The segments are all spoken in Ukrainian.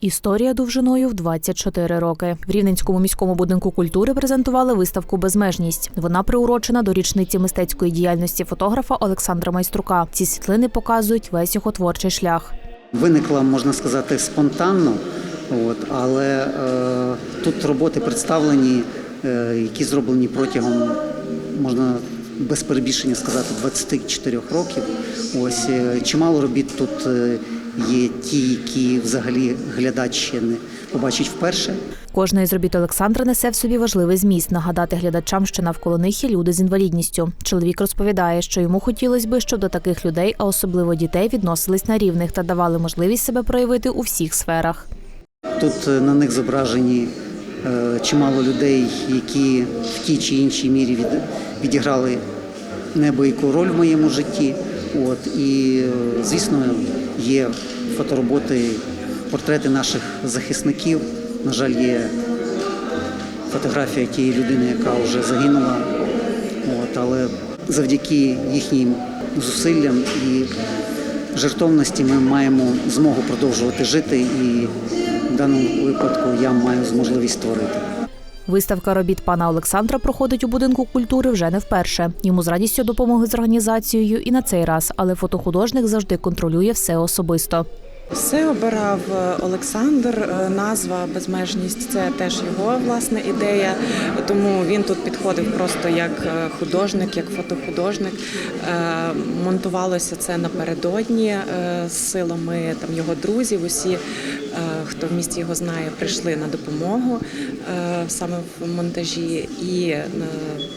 Історія довжиною в 24 роки. В Рівненському міському будинку культури презентували виставку Безмежність. Вона приурочена до річниці мистецької діяльності фотографа Олександра Майструка. Ці світлини показують весь його творчий шлях. Виникла, можна сказати, спонтанно, от, але е, тут роботи представлені, е, які зроблені протягом, можна без перебільшення сказати, 24 років. Ось е, чимало робіт тут е, є ті, які взагалі глядач ще не побачить вперше. Кожна із робіт Олександра несе в собі важливий зміст нагадати глядачам, що навколо них є люди з інвалідністю. Чоловік розповідає, що йому хотілося би, щоб до таких людей, а особливо дітей, відносились на рівних та давали можливість себе проявити у всіх сферах. Тут е, на них зображені е, чимало людей, які в тій чи іншій мірі від, відіграли небояку роль в моєму житті. От, і, е, звісно, є фотороботи, портрети наших захисників. На жаль, є фотографія тієї людини, яка вже загинула. От, але завдяки їхнім зусиллям і жертовності ми маємо змогу продовжувати жити, і в даному випадку я маю можливість створити. Виставка робіт пана Олександра проходить у будинку культури вже не вперше. Йому з радістю допомоги з організацією і на цей раз, але фотохудожник завжди контролює все особисто. Все обирав е, Олександр. Е, Назва безмежність це теж його власна ідея. Тому він тут підходив просто як е, художник, як фотохудожник. Монтувалося це напередодні з силами там його друзів. Усі, хто в місті його знає, прийшли на допомогу саме в монтажі. І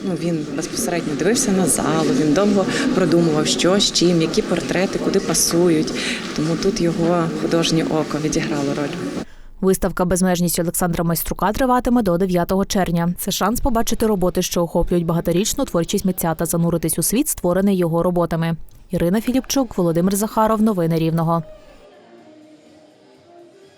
ну, він безпосередньо дивився на залу. Він довго продумував, що з чим, які портрети, куди пасують. Тому тут його художнє око відіграло роль. Виставка Безмежність Олександра Майструка триватиме до 9 червня. Це шанс побачити роботи, що охоплюють багаторічну творчість митця та зануритись у світ, створений його роботами. Ірина Філіпчук, Володимир Захаров. Новини Рівного.